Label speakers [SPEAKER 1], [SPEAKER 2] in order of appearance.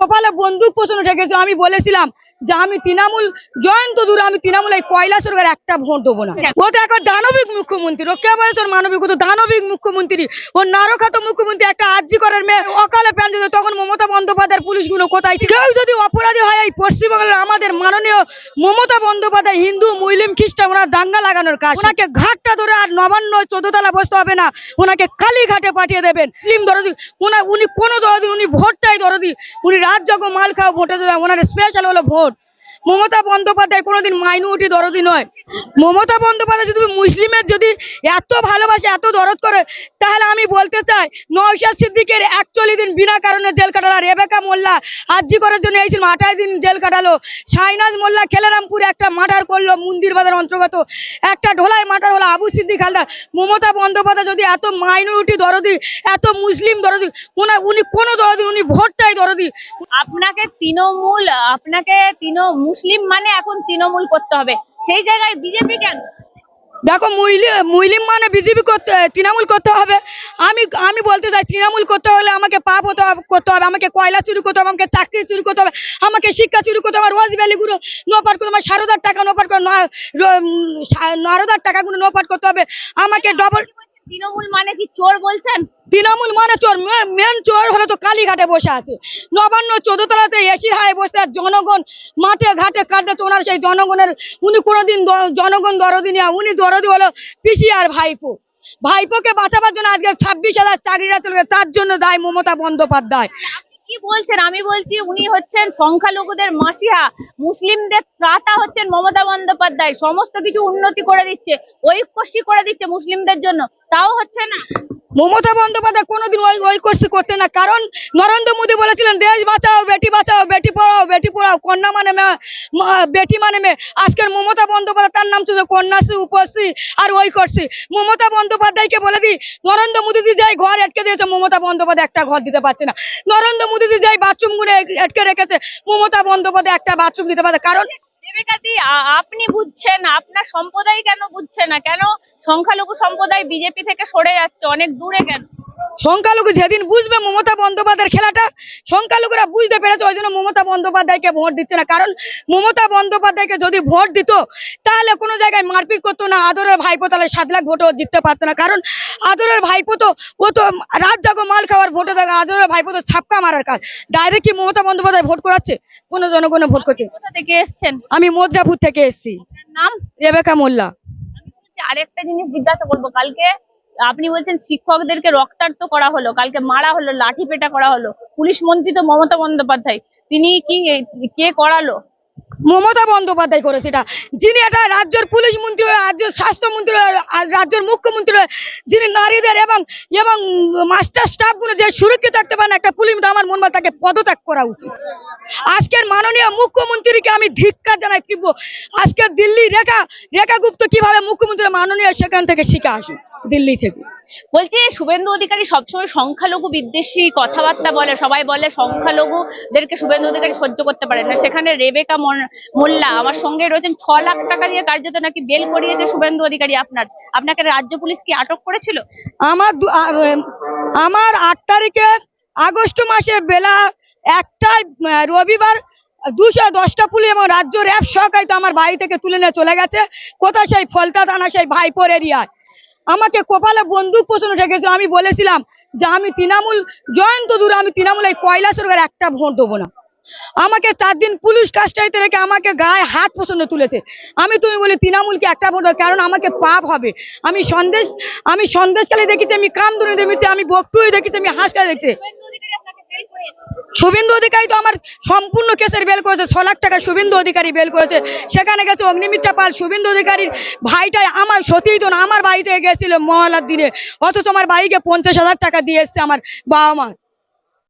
[SPEAKER 1] কপালে বন্দুক পোষণ ঠেকেছে আমি বলেছিলাম যে আমি তৃণমূল, জয়ন্ত দূরে, আমি তৃণমূল এই কয়লা সরকার একটা ভোট দেবো না ও তো এখন দানবিক মুখ্যমন্ত্রী, ও কে বলেছে ওর মানবিক ও তো দানবিক মুখ্যমন্ত্রী ও নারখাত মুখ্যমন্ত্রী, একটা আর্জি করার মেয়ে, অকালে প্যান তখন মমতা বন্দ্যোপাধ্যায়ের পুলিশগুলো কোথায়? কেউ যদি অপরাধী হয় আমাদের মাননীয় মমতা বন্দ্যোপাধ্যায় হিন্দু, মুসলিম, খ্রিস্টান, ওনার দাঙ্গা লাগানোর কাজ। ওনাকে ঘাটটা ধরে আর নবান্ন, চোদ্দতলা বসতে হবে না। ওনাকে কালী ঘাটে পাঠিয়ে দেবেন। মুসলিম দরদি উনি কোনো দরদি, উনি ভোটটাই দরদি। উনি রাজ্যকে মাল খাওয়া ভোটে ওনার স্পেশাল হলো ভোট। মমতা বন্দ্যোপাধ্যায় কোনোদিন মাইনরিটি দরদি নয়। মমতা বন্দ্যোপাধ্যায় যদি মুসলিমের যদি এত ভালোবাসে, এত দরদ করে, তাহলে আমি বলতে চাই, নওশাদ সিদ্দিকের একচল্লিশ দিন বিনা কারণে জেল কাটালো রেবেকা মোল্লা আর্জি করার জন্য এসেছিল আঠাশ দিন জেল কাটালো। সাইনাজ মোল্লা খেলারামপুরে একটা মার্ডার করল মন্দির বাজার অন্তর্গত। একটা ঢোলাই মার্ডার হলো আবু সিদ্দিক হালদার। মমতা বন্দ্যোপাধ্যায় যদি এত মাইনরিটি দরদি, এত মুসলিম দরদি, উনি কোনো দরদি উনি ভোটটাই দরদি।
[SPEAKER 2] আপনাকে তৃণমূল আপনাকে তৃণ মুসলিম মানে এখন তৃণমূল করতে হবে। সেই জায়গায় বিজেপি কেন?
[SPEAKER 1] দেখো মুসলিম মানে বিজেপি করতে, তৃণমূল করতে হবে। আমি আমি বলতে চাই, তৃণমূল করতে হলে আমাকে পাপ হতে হবে, করতে হবে। আমাকে কয়লা চুরি করতে হবে, আমাকে চাকরি চুরি করতে হবে, আমাকে শিক্ষা চুরি করতে হবে, রোজ ভ্যালিগুলো নোপাট করতে হবে সারদার টাকা নোপাট করে নারদার টাকাগুলো নোপাট করতে হবে। আমাকে ডবল
[SPEAKER 2] তৃণমূল মানে কি চোর বলছেন?
[SPEAKER 1] তৃণমূল মানে চোর মেন চোর হলে তো কালীঘাটে বসে আছে। নবান্ন হায় বসে জনগণ মাঠে ঘাটে কাটে তো ওনার সেই জনগণের। উনি কোনোদিন জনগণ দরদি নেওয়া উনি দরদি হলো পিসি আর ভাইপো। ভাইপোকে বাঁচাবার জন্য আজকে ছাব্বিশ হাজার চাকরিটা চলে তার জন্য দায় মমতা বন্দ্যোপাধ্যায়।
[SPEAKER 2] কি বলছেন? আমি বলছি উনি হচ্ছেন সংখ্যালঘুদের মাসিহা মুসলিমদের ত্রাতা হচ্ছেন মমতা বন্দ্যোপাধ্যায়। সমস্ত কিছু উন্নতি করে দিচ্ছে ঐক্যশ্রী করে দিচ্ছে মুসলিমদের জন্য। তাও হচ্ছে না।
[SPEAKER 1] মমতা বন্দ্যোপাধ্যায় কোনোদিন ওই ওই কোর্স করতে না। কারণ নরেন্দ্র মোদী বলেছিলেন দেশ বাঁচাও বেটি বাঁচাও বেটি পড়াও বেটি পড়াও কন্যা মানে মেয়ে, বেটি মানে মেয়ে। আজকের মমতা বন্দ্যোপাধ্যায় তার নাম ছিল কন্যাশ্রী উপশ্রী আর ওই করছি। মমতা বন্দ্যোপাধ্যায়কে বলে দিই নরেন্দ্র মোদীজি যাই ঘর আটকে দিয়েছে মমতা বন্দ্যোপাধ্যায় একটা ঘর দিতে পারছে না। নরেন্দ্র মোদীজি যাই বাথরুমগুলো আটকে রেখেছে মমতা বন্দ্যোপাধ্যায় একটা বাথরুম দিতে পারছে কারণ
[SPEAKER 2] আপনি বুঝছেন, আপনার সম্প্রদায় কেন বুঝছে না? কেন সংখ্যালঘু সম্প্রদায় বিজেপি থেকে সরে যাচ্ছে, অনেক দূরে কেন?
[SPEAKER 1] সংখ্যালঘু যেদিন বুঝবে মমতা বন্দ্যোপাধ্যায়ের খেলাটা, সংখ্যালঘুরা বুঝতে পেরেছে ওই জন্য মমতা বন্দ্যোপাধ্যায়কে ভোট দিচ্ছে না। কারণ মমতা বন্দ্যোপাধ্যায়কে যদি ভোট দিত, তাহলে কোনো জায়গায় মারপিট করতো না, আদরের ভাইপো তাহলে সাত লাখ ভোটও জিততে পারতো না। কারণ আদরের ভাইপো তো, ও তো রাত জাগো মাল খাওয়ার ভোটে থাকে, আদরের ভাইপো তো ছাপকা মারার কাজ। ডাইরেক্ট কি মমতা বন্দ্যোপাধ্যায় ভোট করাচ্ছে? কোনো জনগণে ভোট করছে
[SPEAKER 2] কোথা থেকে এসছেন?
[SPEAKER 1] আমি মদ্রাপুর থেকে এসেছি।
[SPEAKER 2] নাম?
[SPEAKER 1] রেবেকা মোল্লা।
[SPEAKER 2] আরেকটা জিনিস জিজ্ঞাসা করব। কালকে আপনি বলছেন শিক্ষকদেরকে রক্তাক্ত করা হলো কালকে মারা হলো লাঠি পেটা করা হলো। পুলিশ মন্ত্রী তো মমতা বন্দ্যোপাধ্যায়। তিনি কি কে করালো?
[SPEAKER 1] মমতা বন্দ্যোপাধ্যায় করেছে এটা। যিনি এটা রাজ্যের পুলিশ মন্ত্রী রাজ্যের স্বাস্থ্যমন্ত্রী আর রাজ্যের মুখ্যমন্ত্রী হয়ে যিনি নারীদের এবং এবং মাস্টার স্টাফগুলো যে সুরক্ষিত থাকতে পারে না একটা পুলিশ আমার মনে তাকে পদত্যাগ করা উচিত। আজকের মাননীয় মুখ্যমন্ত্রীকে আমি ধিক্কার জানাই তীব্র। আজকে দিল্লি রেখা রেখা গুপ্ত কীভাবে মুখ্যমন্ত্রী মাননীয় সেখান থেকে শিখে আসুন দিল্লি থেকে।
[SPEAKER 2] বলছি শুভেন্দু অধিকারী সবসময় সংখ্যালঘু বিদ্বেষী কথাবার্তা বলে সবাই বলে সংখ্যালঘুদেরকে শুভেন্দু অধিকারী সহ্য করতে পারে না। সেখানে রেবেকা মোল্লা আমার সঙ্গে রয়েছেন ছ লাখ টাকা দিয়ে কার্যত নাকি বেল করিয়েছে শুভেন্দু অধিকারী আপনার। আপনাকে রাজ্য পুলিশ কি আটক করেছিল?
[SPEAKER 1] আমার আমার আট তারিখে আগস্ট মাসে বেলা একটায় রবিবার দুশো দশটা পুলিশ এবং রাজ্য র্যাব সহকারী তো আমার বাড়ি থেকে তুলে নিয়ে চলে গেছে। কোথায় সেই ফলতা থানা, সেই ভাইপোর এরিয়ায়? আমাকে কপালে বন্দুক পোষণ ঠেকেছে আমি বলেছিলাম যে আমি তৃণমূল, জয়ন্ত দূরে, আমি তৃণমূল এই কয়লা সরকার একটা ভোট দেবো না। আমাকে চার দিন পুলিশ কাস্টাইতে রেখে আমাকে গায়ে হাত পছন্দ তুলেছে। আমি তুমি বলি তৃণমূলকে একটা ভোট কারণ আমাকে পাপ হবে। আমি সন্দেশ, আমি সন্দেশকালে দেখেছি, আমি কামদুনি দেখেছি, আমি বকটুই দেখেছি, আমি হাঁসকালে দেখেছি। শুভেন্দু অধিকারী তো আমার সম্পূর্ণ কেসের বেল করেছে, ছ লাখ টাকা শুভেন্দু অধিকারী বেল করেছে। সেখানে গেছে অগ্নিমিত্রা পাল, শুভেন্দু অধিকারীর ভাইটাই আমার সতীই তো আমার বাড়িতে গেছিল মহালার দিনে। অথচ আমার বাড়িকে পঞ্চাশ হাজার টাকা দিয়ে এসছে আমার বাবা মা